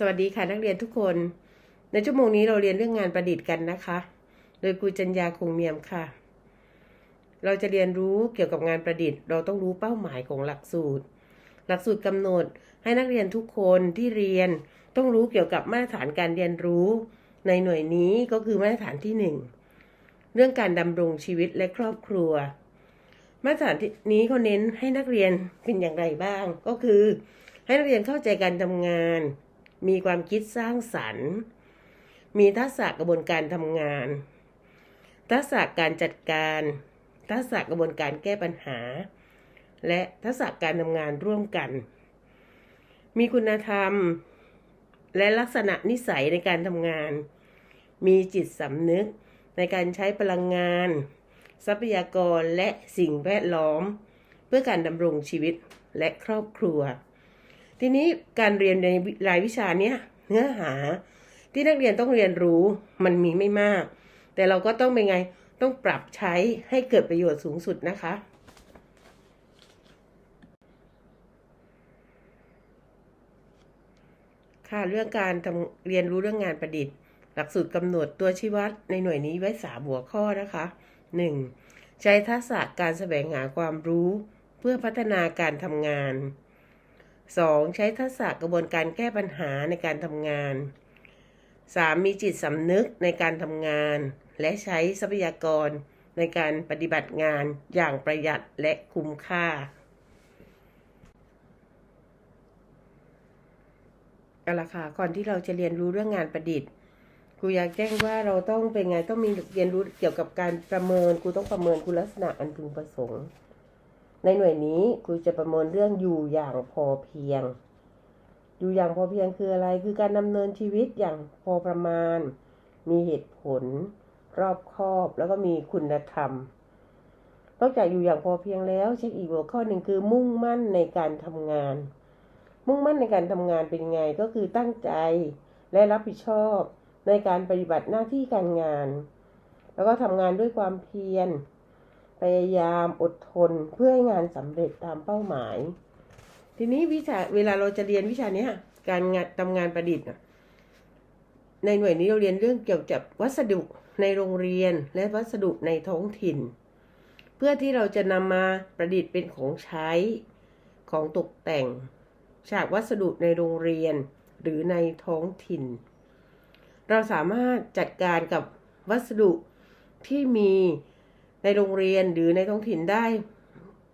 สวัสดีค่ะนักเรียนทุกคน ในชั่วโมงนี้เราเรียนเรื่องงานประดิษฐ์กันนะคะ โดยครูจัญญาคงเนียมค่ะ เราจะเรียนรู้เกี่ยวกับงานประดิษฐ์ เราต้องรู้เป้าหมายของหลักสูตร หลักสูตรกำหนดให้นักเรียนทุกคนที่เรียน ต้องรู้เกี่ยวกับมาตรฐานการเรียนรู้ ในหน่วยนี้ก็คือมาตรฐานที่หนึ่งเรื่องการดำรงชีวิตและครอบครัว มาตรฐานนี้เขาเน้นให้นักเรียนเป็นอย่างไรบ้าง ก็คือ ให้นักเรียนเข้าใจการทำงาน มีความคิดสร้างสรรค์ มีทักษะกระบวนการทำงาน ทักษะการจัดการ ทักษะกระบวนการแก้ปัญหา และทักษะการทำงานร่วมกัน มีคุณธรรม และลักษณะนิสัยในการทำงาน มีจิตสำนึกในการใช้พลังงาน ทรัพยากรและสิ่งแวดล้อม เพื่อการดำรงชีวิตและครอบครัว ทีนี้การเรียนในรายวิชาเนี้ยเนื้อหา ที่นักเรียนต้องเรียนรู้มันมีไม่มาก แต่เราก็ต้องเป็นไงต้องปรับใช้ให้เกิดประโยชน์สูงสุดนะคะ ค่ะเรื่องการทำเรียนรู้เรื่องงานประดิษฐ์ หลักสูตรกำหนดตัวชี้วัดในหน่วยนี้ไว้สามหัวข้อนะคะ 1. ใช้ทักษะการแสวงหาความรู้ เพื่อพัฒนาการทำงาน 2. ใช้ทักษะกระบวนการแก้ปัญหาในการทำงาน 3. มีจิตสำนึกในการทำงาน และใช้ทรัพยากรในการปฏิบัติงานอย่างประหยัดและคุ้มค่า เอาละค่ะก่อนที่เราจะเรียนรู้เรื่องงานประดิษฐ์ ครูอยากแจ้งว่าเราต้องเป็นไงต้องมีเรียนรู้เกี่ยวกับการประเมินครูต้องประเมินคุณลักษณะอันพึงประสงค์ ในหน่วยนี้ครูจะประเมินเรื่องอยู่อย่างพอเพียง อยู่อย่างพอเพียงคืออะไร คือการดำเนินชีวิตอย่างพอประมาณ มีเหตุผล รอบคอบแล้วก็มีคุณธรรม นอกจากอยู่อย่างพอเพียงแล้วเช็คอีกหัวข้อหนึ่งคือมุ่งมั่นในการทำงาน มุ่งมั่นในการทำงานเป็นไงก็คือตั้งใจและรับผิดชอบในการปฏิบัติหน้าที่การงาน แล้วก็ทำงานด้วยความเพียร พยายามอดทนเพื่อให้งานสำเร็จตามเป้าหมาย ทีนี้วิชาเวลาเราจะเรียนวิชานี้การงานทำงานประดิษฐ์ในหน่วยนี้เราเรียนเรื่องเกี่ยวกับวัสดุในโรงเรียนและวัสดุในท้องถิ่น เพื่อที่เราจะนำมาประดิษฐ์เป็นของใช้ของตกแต่งฉากวัสดุในโรงเรียนหรือในท้องถิ่น เราสามารถจัดการกับวัสดุที่มี ในโรงเรียนหรือในท้องถิ่นได้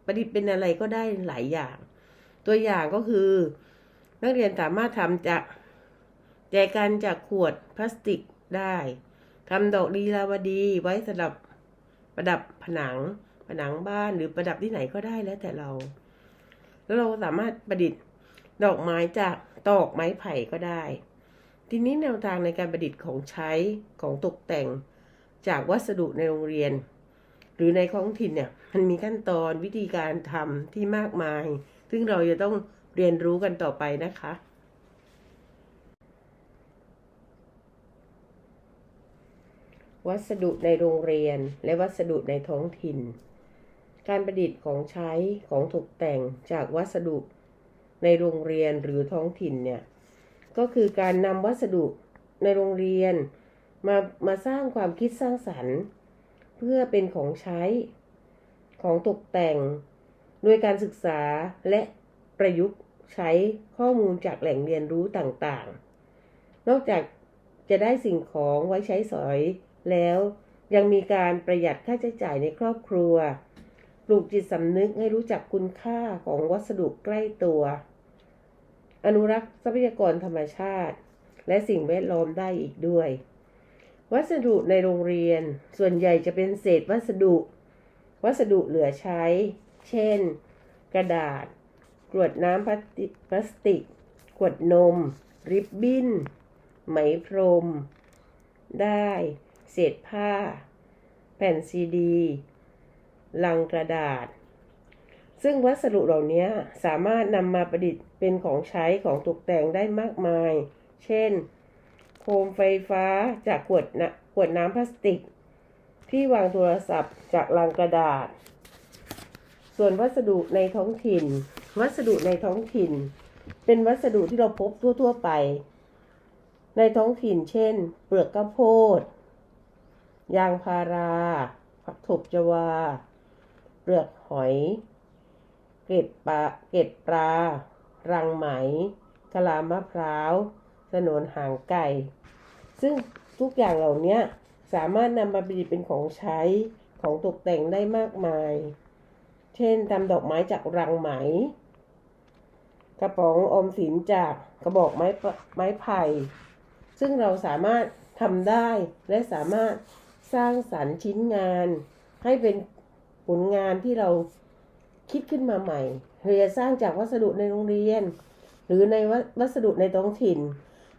ประดิษฐ์เป็นอะไรก็ได้หลายอย่าง ตัวอย่างก็คือ นักเรียนสามารถทำจากแจกันจากขวดพลาสติกได้ทำดอกลีลาวดีไว้สำหรับประดับผนัง ผนังบ้านหรือประดับที่ไหนก็ได้แล้วแต่เรา แล้วเราสามารถประดิษฐ์ดอกไม้จากตอกไม้ไผ่ก็ได้ ทีนี้แนวทางในการประดิษฐ์ของใช้ของตกแต่งจากวัสดุในโรงเรียน หรือในท้องถิ่นเนี่ยมันมีขั้นตอนวิธีการทำที่มากมาย ซึ่งเราจะต้องเรียนรู้กันต่อไปนะคะ วัสดุในโรงเรียนและวัสดุในท้องถิ่น การประดิษฐ์ของใช้ของตกแต่งจากวัสดุในโรงเรียนหรือท้องถิ่นเนี่ยก็คือการนำวัสดุในโรงเรียนมามาสร้างความคิดสร้างสรรค์ พื่อเป็นของใช้ ของตกแต่ง โดยการศึกษาและประยุกต์ใช้ข้อมูลจากแหล่งเรียนรู้ต่างๆ นอกจากจะได้สิ่งของไว้ใช้สอยแล้วยังมีการประหยัดค่าใช้จ่ายในครอบครัว ปลูกจิตสำนึกให้รู้จักคุณค่าของวัสดุใกล้ตัว อนุรักษ์ทรัพยากรธรรมชาติ และสิ่งแวดล้อมได้อีกด้วย วัสดุในโรงเรียน ส่วนใหญ่จะเป็นเศษวัสดุ วัสดุเหลือใช้ เช่น กระดาษ กรวดน้ำพลาสติก ขวดนม ริบบิ้น ไหมพรม ได้ เศษผ้า แผ่นซีดี ลังกระดาษ ซึ่งวัสดุเหล่านี้สามารถนำมาประดิษฐ์เป็นของใช้ของตกแต่งได้มากมาย เช่น โคมไฟฟ้าจากขวดนะขวดน้ำพลาสติก ที่วางโทรศัพท์จากลังกระดาษ ส่วนวัสดุในท้องถิ่น วัสดุในท้องถิ่น เป็นวัสดุที่เราพบทั่ว ๆ ไป ในท้องถิ่น เช่น เปลือกข้าวโพด ยางพารา ผักถบจวา เปลือกหอย เกล็ดปลา เกล็ดปลา รังไหมกะลามะพร้าว สนนหางไก่ ซึ่งทุกอย่างเหล่านี้สามารถนำมาประดิษฐ์เป็นของใช้ของตกแต่งได้มากมาย เช่นทำดอกไม้จากรังไหม กระป๋องอมสินจากกระบอกไม้ไม้ไผ่ ซึ่งเราสามารถทำได้และสามารถสร้างสรรค์ชิ้นงาน ให้เป็นผลงานที่เราคิดขึ้นมาใหม่เราจะสร้างจากวัสดุในโรงเรียน หรือในวัวัสดุในท้องถิ่น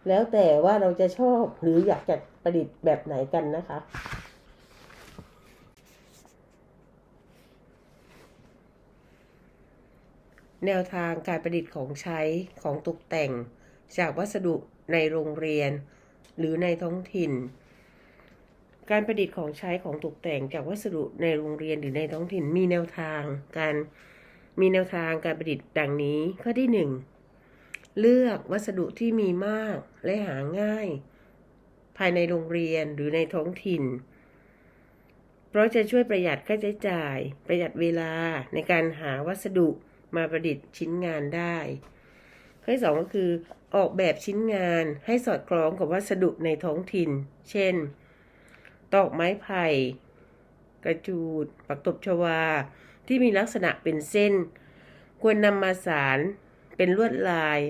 แล้วแต่ว่าเราจะชอบหรืออยากจะประดิษฐ์แบบไหนกันนะคะ แนวทางการประดิษฐ์ของใช้ของตกแต่ง จากวัสดุในโรงเรียน หรือในท้องถิ่น การประดิษฐ์ของใช้ของตกแต่งจากวัสดุในโรงเรียนหรือในท้องถิ่นมีแนวทางการมีแนวทางการประดิษฐ์ดังนี้ข้อที่หนึ่ง เลือกวัสดุที่มีมากและหาง่าย ภายในโรงเรียนหรือในท้องถิ่น เพราะจะช่วยประหยัดค่าใช้จ่าย ประหยัดเวลาในการหาวัสดุมาประดิษฐ์ชิ้นงานได้ข้อที่สองก็คือ ออกแบบชิ้นงานให้สอดคล้องกับวัสดุในท้องถิ่น เช่น ตอกไม้ไผ่กระจูด ปักตบชวา ที่มีลักษณะเป็นเส้น ควรนำมาสารเป็นลวดลาย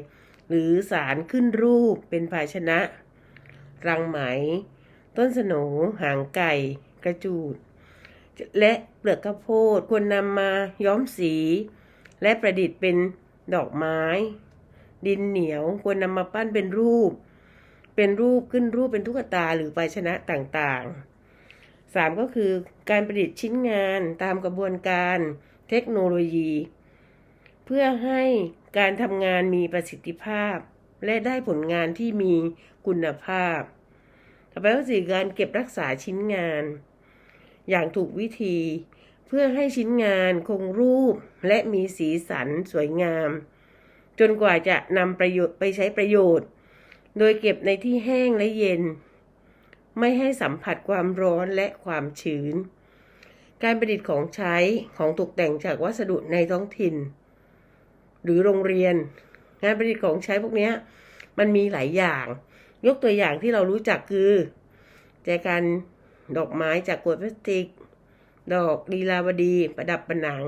หรือสารขึ้นรูปเป็นภาชนะ รังไหม ต้นสนหางไก่ กระจูด และเปลือกข้าวโพดควรนำมาย้อมสี และประดิษฐ์เป็นดอกไม้ ดินเหนียวควรนำมาปั้นเป็นรูป เป็นรูปขึ้นรูปเป็นตุ๊กตาหรือภาชนะต่างๆสามก็คือการประดิษฐ์ชิ้นงานตามกระบวนการเทคโนโลยี เพื่อให้ การทำงานมีประสิทธิภาพ และได้ผลงานที่มีคุณภาพ ต่อไปก็คือการเก็บรักษาชิ้นงาน อย่างถูกวิธี เพื่อให้ชิ้นงานคงรูปและมีสีสันสวยงาม จนกว่าจะนำประโยชน์ไปใช้ประโยชน์ โดยเก็บในที่แห้งและเย็น ไม่ให้สัมผัสความร้อนและความชื้น การประดิษฐ์ของใช้ของตกแต่งจากวัสดุในท้องถิ่น หรือโรงเรียน งานประดิษฐ์ของใช้พวกนี้มันมีหลายอย่าง ยกตัวอย่างที่เรารู้จักคือ แจกันดอกไม้จากกรวดพลาสติก ดอกลีลาวดีประดับประหนัง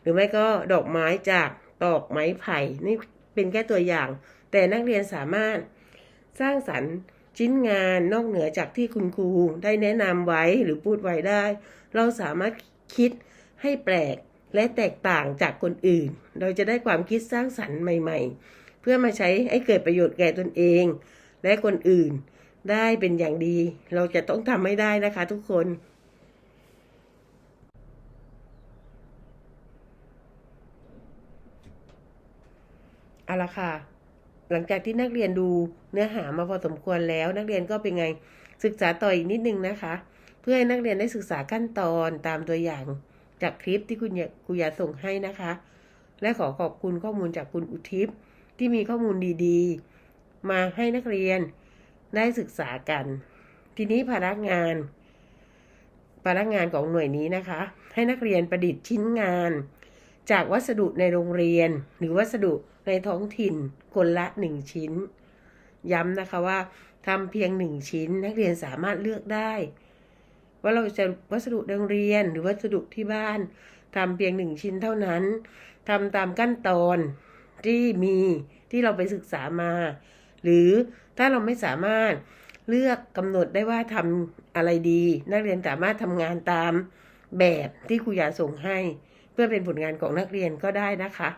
หรือไม่ก็ดอกไม้จากตอกไม้ไผ่นี่เป็นแค่ตัวอย่าง แต่นักเรียนสามารถสร้างสรรค์ชิ้นงานนอกเหนือจากที่คุณครูได้แนะนำไว้หรือพูดไว้ได้ เราสามารถคิดให้แปลก และแตกต่างจากคนอื่น เราจะได้ความคิดสร้างสรรค์ใหม่ ๆ เพื่อมาใช้ให้เกิดประโยชน์แก่ตนเอง และคนอื่นได้เป็นอย่างดี เราจะต้องทำให้ได้นะคะทุกคนเอาละค่ะ หลังจากที่นักเรียนดูเนื้อหามาพอสมควรแล้ว นักเรียนก็เป็นไงศึกษาต่ออีกนิดนึงนะคะ เพื่อให้นักเรียนได้ศึกษาขั้นตอนตามตัวอย่าง จากคลิปที่คุณยาครูยาส่งให้นะคะ และขอขอบคุณข้อมูลจากคุณอุทิพที่มีข้อมูลดีๆ มาให้นักเรียนได้ศึกษากัน ทีนี้ภาระงานภาระงานของหน่วยนี้นะคะ ให้นักเรียนประดิษฐ์ชิ้นงาน จากวัสดุในโรงเรียน หรือวัสดุในท้องถิ่นคนละหนึ่งชิ้น ย้ำนะคะว่าทำเพียงหนึ่งชิ้น นักเรียนสามารถเลือกได้ ว่าเราจะวัสดุโรงเรียนหรือวัสดุที่บ้านทำเพียงหนึ่งชิ้นเท่านั้นทำตามขั้นตอนที่มีที่เราไปศึกษามา หรือถ้าเราไม่สามารถเลือกกำหนดได้ว่าทำอะไรดี นักเรียนสามารถทำงานตามแบบที่ครูยาส่งให้ เพื่อเป็นผลงานของนักเรียนก็ได้นะคะ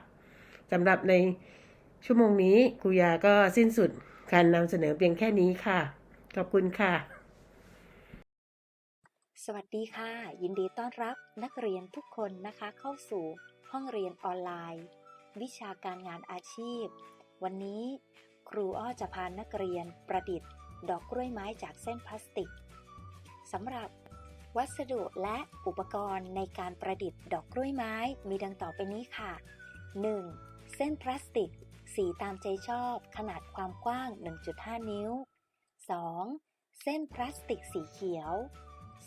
สำหรับในชั่วโมงนี้ครูยาก็สิ้นสุดการนำเสนอเพียงแค่นี้ค่ะ ขอบคุณค่ะ สวัสดีค่ะ ยินดีต้อนรับนักเรียนทุกคนนะคะเข้าสู่ห้องเรียนออนไลน์ วิชาการงานอาชีพ วันนี้ครูอ้อจะพานักเรียนประดิษฐ์ ดอกกล้วยไม้จากเส้นพลาสติกสำหรับวัสดุและอุปกรณ์ในการประดิษฐ์ดอกกล้วยไม้มีดังต่อไปนี้ค่ะ 1. เส้นพลาสติก สีตามใจชอบ ขนาดความกว้าง 1.5 นิ้ว 2. เส้นพลาสติกสีเขียว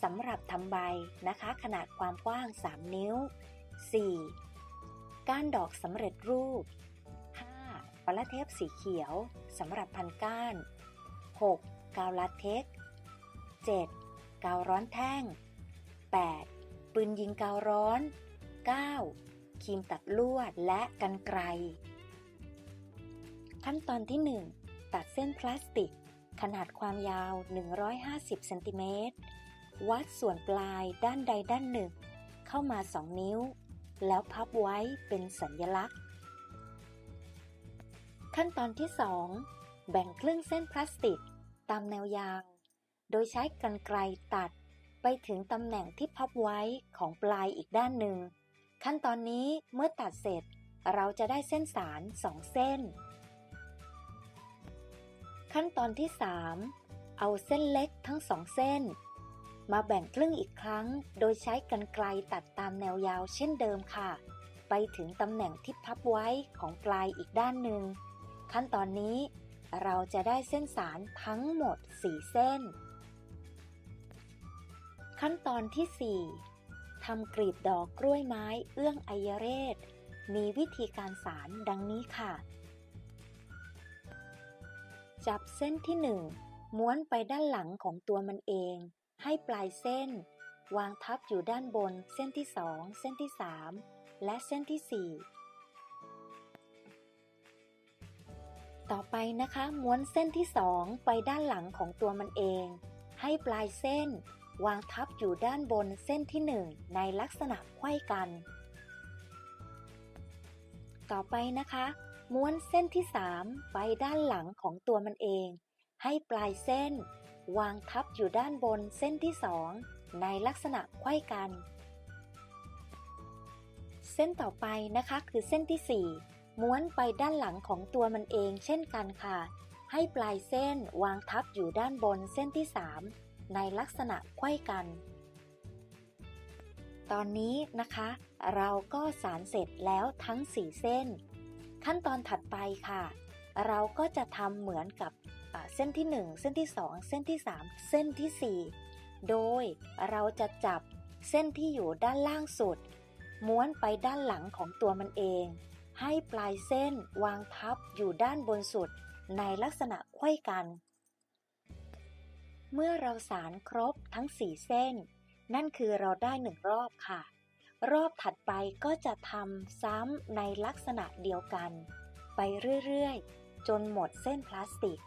สำหรับทำใบนะคะ ขนาดความกว้าง 3 นิ้ว 4. ก้านดอกสำเร็จรูป 5. ปลาเทปสีเขียวสำหรับพันก้าน 6. กาวลาเท็ก 7. กาวร้อนแท่ง 8. ปืนยิงกาวร้อน 9. ครีมตัดลวดและกันไกรขั้นตอนที่ 1 ตัดเส้นพลาสติก ขนาดความยาว 150 เซนติเมตร วัดส่วนปลายด้านใดด้านหนึ่ง เข้ามา2นิ้ว แล้วพับไว้เป็นสัญลักษณ์ ขั้นตอนที่ 2 แบ่งครึ่งเส้นพลาสติก ตามแนวยาง โดยใช้กรรไกรตัดไปถึงตำแหน่งที่พับไว้ของปลายอีกด้านหนึ่ง ขั้นตอนนี้เมื่อตัดเสร็จ เราจะได้เส้นสารสองเส้น ขั้นตอนที่ 3 เอาเส้นเล็กทั้งสองเส้น มาแบ่งครึ่งอีกครั้ง โดยใช้กรรไกรตัดตามแนวยาวเช่นเดิมค่ะ ไปถึงตำแหน่งที่พับไว้ของปลายอีกด้านหนึ่ง ขั้นตอนนี้เราจะได้เส้นสารทั้งหมด 4 เส้น ขั้นตอนที่ 4ทำกลีบดอกกล้วยไม้เอื้องไอยเรศ มีวิธีการสารดังนี้ค่ะ จับเส้นที่ 1 ม้วนไปด้านหลังของตัวมันเอง ให้ปลายเส้น วางทับอยู่ด้านบนเส้นที่2เส้นที่3และเส้นที่4ต่อไปนะคะ ม้วนเส้นที่2ไปด้านหลังของตัวมันเอง ให้ปลายเส้น วางทับอยู่ด้านบนเส้นที่1ในลักษณะไขว้กัน ต่อไปนะคะ ม้วนเส้นที่3ไปด้านหลังของตัวมันเอง ให้ปลายเส้น วางทับอยู่ด้านบนเส้นที่2ในลักษณะไขว้กัน เส้นต่อไปนะคะคือเส้นที่ 4 ม้วนไปด้านหลังของตัวมันเองเช่นกันค่ะ ให้ปลายเส้นวางทับอยู่ด้านบนเส้นที่ 3 ในลักษณะไขว้กัน ตอนนี้นะคะ เราก็สารเสร็จแล้วทั้ง 4 เส้น ขั้นตอนถัดไปค่ะ เราก็จะทำเหมือนกับ เส้นที่ 1 เส้นที่ 2 เส้นที่ 3 เส้นทีสี่ 4 โดยเราจะจับเส้นที่อยู่ด้านล่างสุด ม้วนไปด้านหลังของตัวมันเอง ให้ปลายเส้นวางทับอยู่ด้านบนสุดในลักษณะไขว้กัน เมื่อเราสารครบทั้ง 4 เส้น นั่นคือเราได้หนึ่งรอบค่ะ รอบถัดไปก็จะทำซ้ำในลักษณะเดียวกัน ไปเรื่อย ๆ จนหมดเส้นพลาสติก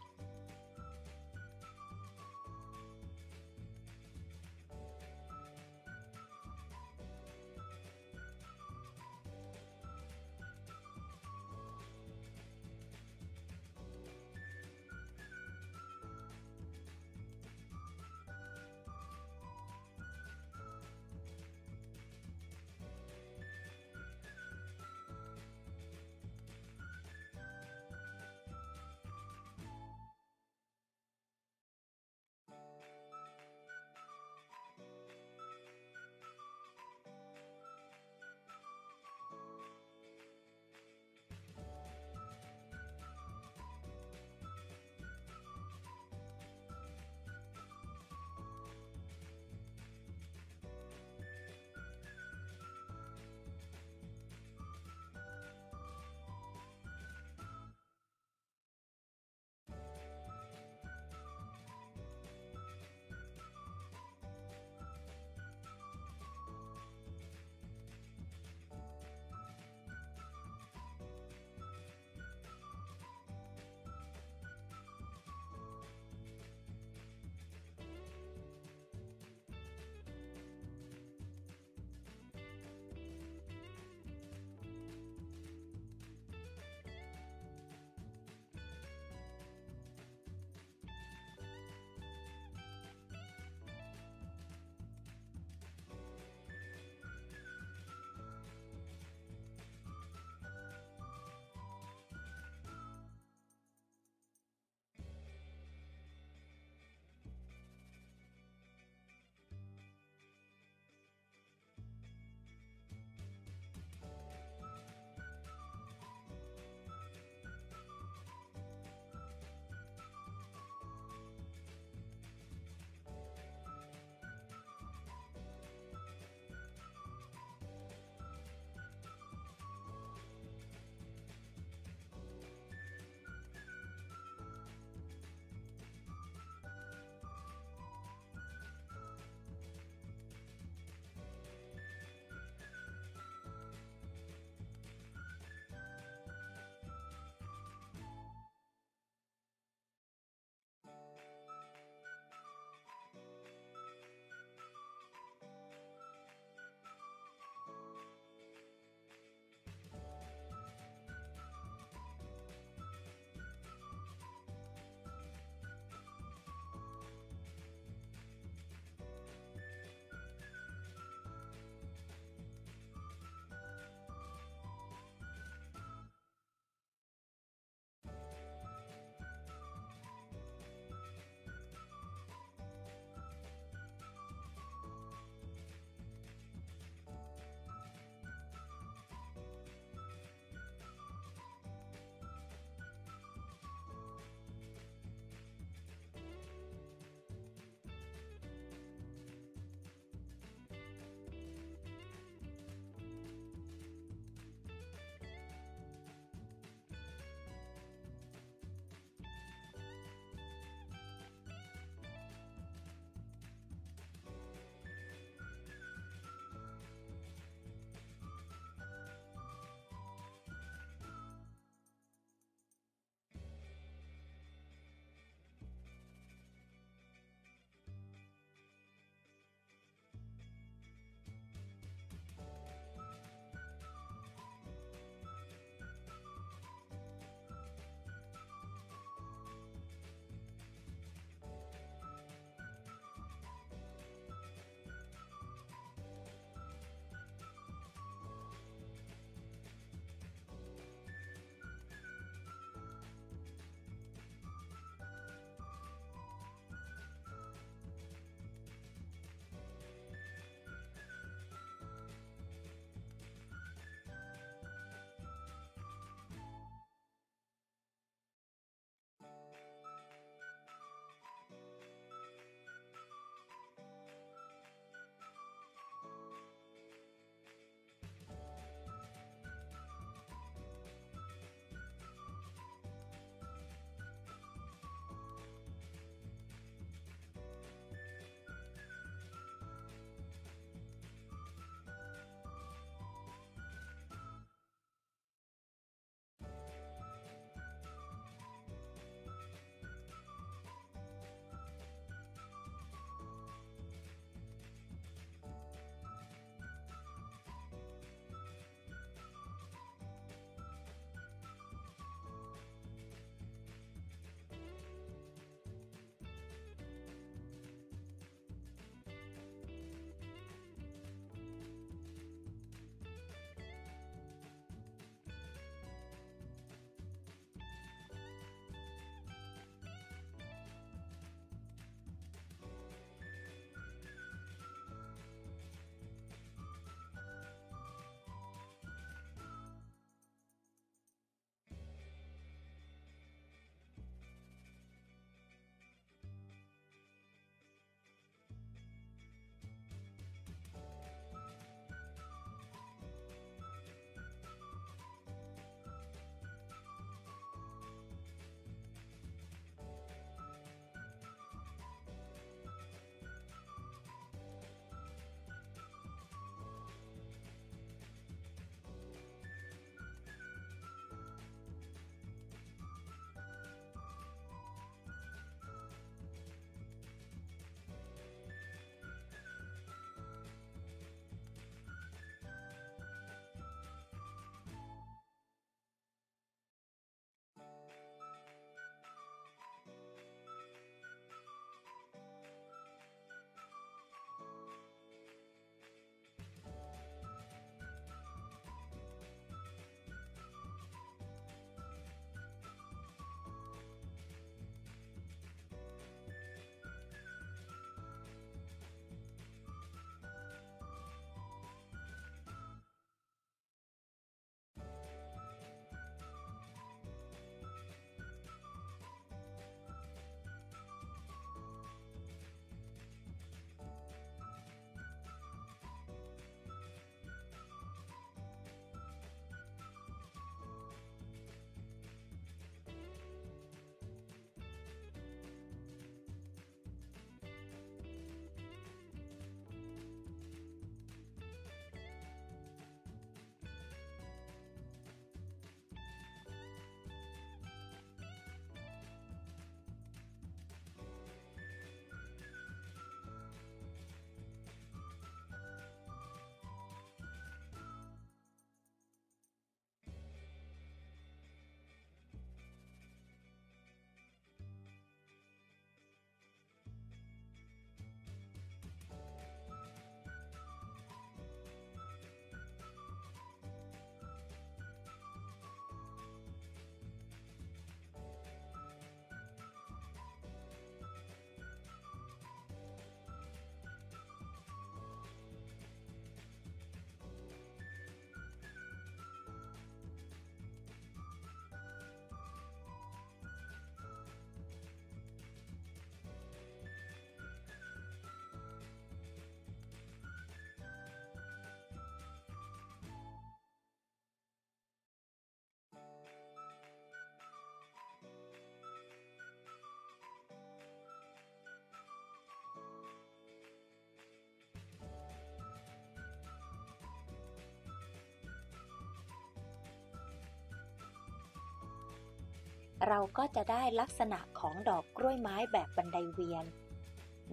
เราก็จะได้ลักษณะของดอกกล้วยไม้แบบบันไดเวียน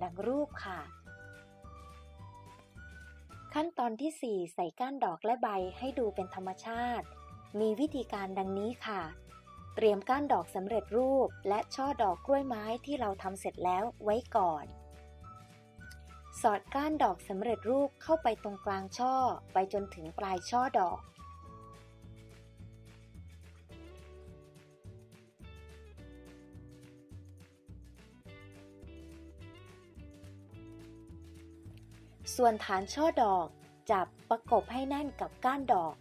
ดังรูปค่ะ ขั้นตอนที่ 4 ใส่ก้านดอกและใบให้ดูเป็นธรรมชาติ มีวิธีการดังนี้ค่ะ เตรียมก้านดอกสำเร็จรูป และช่อดอกกล้วยไม้ที่เราทำเสร็จแล้วไว้ก่อน สอดก้านดอกสำเร็จรูปเข้าไปตรงกลางช่อ ไปจนถึงปลายช่อดอก ส่วนฐานช่อดอกจับประกบให้แน่นกับก้านดอก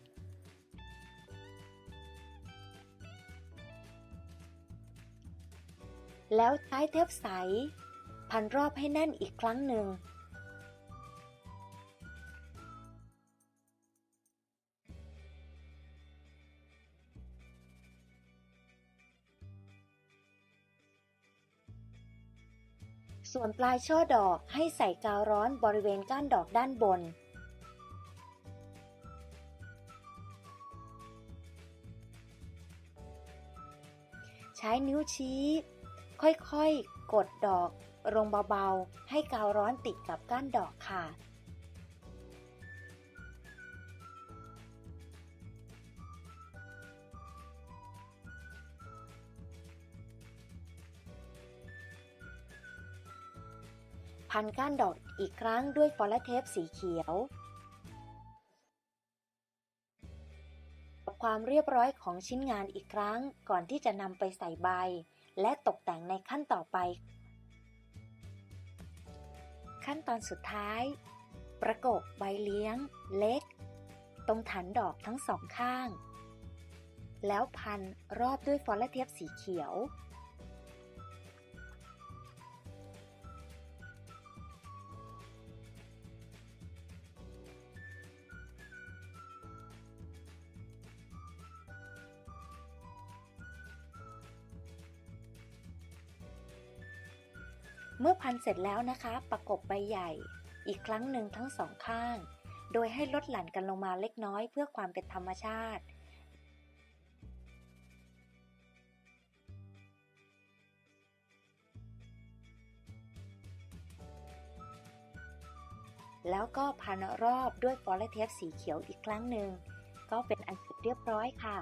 แล้วใช้เทปใส พันรอบให้แน่นอีกครั้งหนึ่ง ส่วนปลายช่อดอกให้ใส่กาวร้อนบริเวณก้านดอกด้านบน ใช้นิ้วชี้ ค่อยๆ กดดอกลงเบาๆ ให้กาวร้อนติดกับก้านดอกค่ะ พันก้านดอกอีกครั้งด้วยฟอลเทปสีเขียวความเรียบร้อยของชิ้นงานอีกครั้งก่อนที่จะนำไปใส่ใบ และตกแต่งในขั้นต่อไป ขั้นตอนสุดท้าย ประกบใบเลี้ยง เล็ก ตรงฐานดอกทั้งสองข้าง แล้วพันรอบด้วยฟอลเทปสีเขียว เมื่อพันเสร็จแล้วนะคะ ประกบใบใหญ่ อีกครั้งหนึ่งทั้งสองข้าง โดยให้ลดหลั่นกันลงมาเล็กน้อยเพื่อความเป็นธรรมชาติแล้วก็พันรอบด้วยฟอลเทปสีเขียวอีกครั้งหนึ่ง ก็เป็นอันเสร็จเรียบร้อยค่ะ